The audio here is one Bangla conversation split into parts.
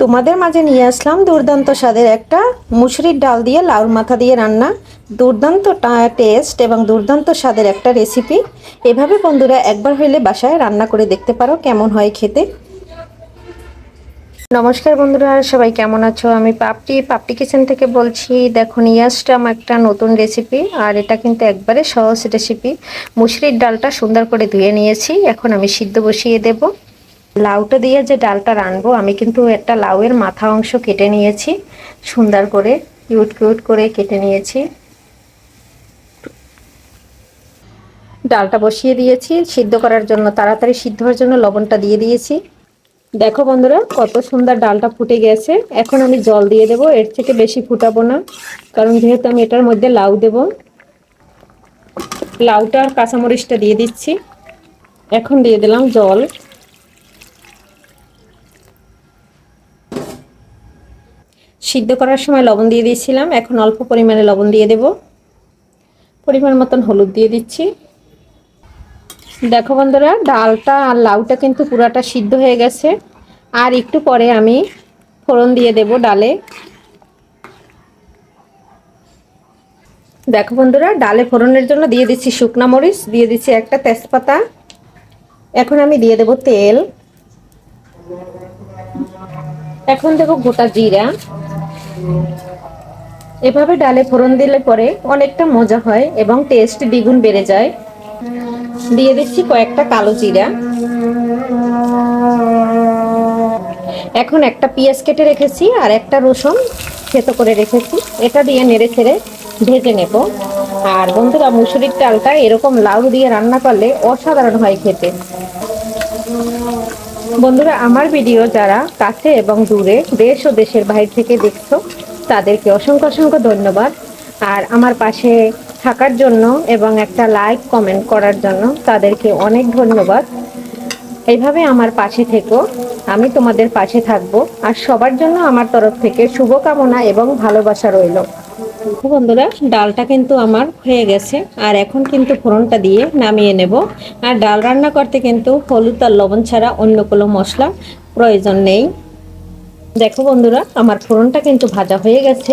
তোমাদের মাঝে নিয়ে আসলাম দুর্দান্ত স্বাদের একটা মুসুরির ডাল দিয়ে লাউর মাথা দিয়ে রান্না। দুর্দান্ত টেস্ট এবং দুর্দান্ত স্বাদের একটা রেসিপি এভাবে বন্ধুরা একবার হইলে বাসায় রান্না করে দেখতে পারো কেমন হয় খেতে। নমস্কার বন্ধুরা, সবাই কেমন আছো? আমি পাপটি পাপটি কিচেন থেকে বলছি, দেখো নিয়ে আসলাম একটা নতুন রেসিপি আর এটা কিন্তু একবারে সহজ রেসিপি মুসুরির ডালটা সুন্দর করে ধুয়ে নিয়েছি, এখন আমি সিদ্ধ বসিয়ে দেবো। লাউটা দিয়ে যে ডালটা রানবো, আমি কিন্তু একটা লাউয়ের মাথা অংশ কেটে নিয়েছি। সুন্দর করে কিউট কিউট করে কেটে নিয়েছি। ডালটা বসিয়ে দিয়েছি, সিদ্ধ করার জন্য, তাড়াতাড়ি সিদ্ধ হওয়ার জন্য লবণটা দিয়ে দিয়েছি। দেখো বন্ধুরা, কত সুন্দর ডালটা ফুটে গেছে। এখন আমি জল দিয়ে দেবো, এর থেকে বেশি ফুটাবো না, কারণ যেহেতু আমি এটার মধ্যে লাউ দেব। লাউটা আর কাঁচামরিচটা দিয়ে দিচ্ছি। এখন দিয়ে দিলাম জল। সিদ্ধ করার সময় লবণ দিয়ে দিয়েছিলাম। এখন অল্প পরিমাণে লবণ দিয়ে দেব। পরিমাণ মতন হলুদ দিয়ে দিচ্ছি। দেখো বন্ধুরা, ডালটা আর লাউটা কিন্তু পুরাটা সিদ্ধ হয়ে গেছে। আর একটু পরে আমি ফোড়ন দিয়ে দেব ডালে। দেখো বন্ধুরা, ডালে ফোড়নের জন্য দিয়ে দিচ্ছি শুকনা মরিচ, দিয়ে দিচ্ছি একটা তেজপাতা। এখন আমি দিয়ে দেব তেল। এখন দেবো গোটা জিরা। এভাবে ডালে ফোড়ন দিলে পরে অনেকটা মজা হয় এবং টেস্ট দ্বিগুণ বেড়ে যায়। দিয়ে দিচ্ছি কয়েকটা কালো জিরা। এখন একটা পেঁয়াজ কেটে রেখেছি আর একটা রসুন থেতো করে রেখেছি। এটা দিয়ে নেড়ে ছেড়ে ভেজে নেব। আর বন্ধুরা, মুসুরির ডালটা এরকম লাউ দিয়ে রান্না করলে অসাধারণ হয় খেতে। বন্ধুরা, আমার ভিডিও যারা কাছে এবং দূরে দেশ ও দেশের বাইরে থেকে দেখছ, তাদেরকে অসংখ্য অসংখ্য ধন্যবাদ। আর আমার পাশে থাকার জন্য এবং একটা লাইক কমেন্ট করার জন্য তাদেরকে অনেক ধন্যবাদ। এইভাবে আমার পাশে থেকো, আমি তোমাদের পাশে থাকব। আর সবার জন্য আমার তরফ থেকে শুভকামনা এবং ভালোবাসা রইল। বন্ধুরা ডালটা কিন্তু আমার হয়ে গেছে। আর এখন কিন্তু ফোড়নটা দিয়ে নামিয়ে নেব। আর ডাল রান্না করতে কিন্তু হলুদ আর লবণ ছাড়া অন্য কোনো মশলা প্রয়োজন নেই। দেখো বন্ধুরা, আমার ফোড়নটা কিন্তু ভাজা হয়ে গেছে।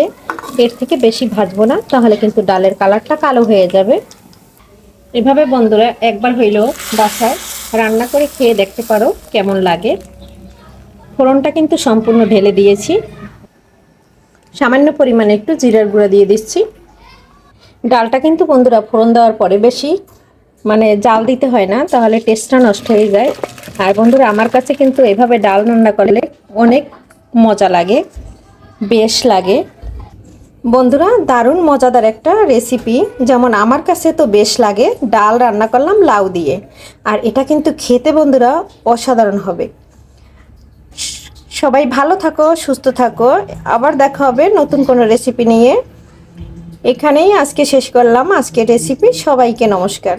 এর থেকে বেশি ভাজবো না, তাহলে কিন্তু ডালের কালারটা কালো হয়ে যাবে। এভাবে বন্ধুরা একবার হইলেও বাসায় রান্না করে খেয়ে দেখতে পারো কেমন লাগে। ফোড়নটা কিন্তু সম্পূর্ণ ঢেলে দিয়েছি। সামান্য পরিমাণে একটু জিরার গুঁড়া দিয়ে দিচ্ছি। ডালটা কিন্তু বন্ধুরা ফোড়ন দেওয়ার পরে বেশি মানে জাল দিতে হয় না, তাহলে টেস্টটা নষ্ট হয়ে যায়। আর বন্ধুরা, আমার কাছে কিন্তু এভাবে ডাল রান্না করলে অনেক মজা লাগে, বেশ লাগে। বন্ধুরা, দারুণ মজাদার একটা রেসিপি যেমন আমার কাছে তো বেশ লাগে, ডাল রান্না করলাম লাউ দিয়ে। আর এটা কিন্তু খেতে বন্ধুরা অসাধারণ হবে। সবাই ভালো থাকো, সুস্থ থাকো। আবার দেখা হবে নতুন কোনো রেসিপি নিয়ে। এখানেই আজকে শেষ করলাম। আজকের রেসিপি সবাইকে নমস্কার।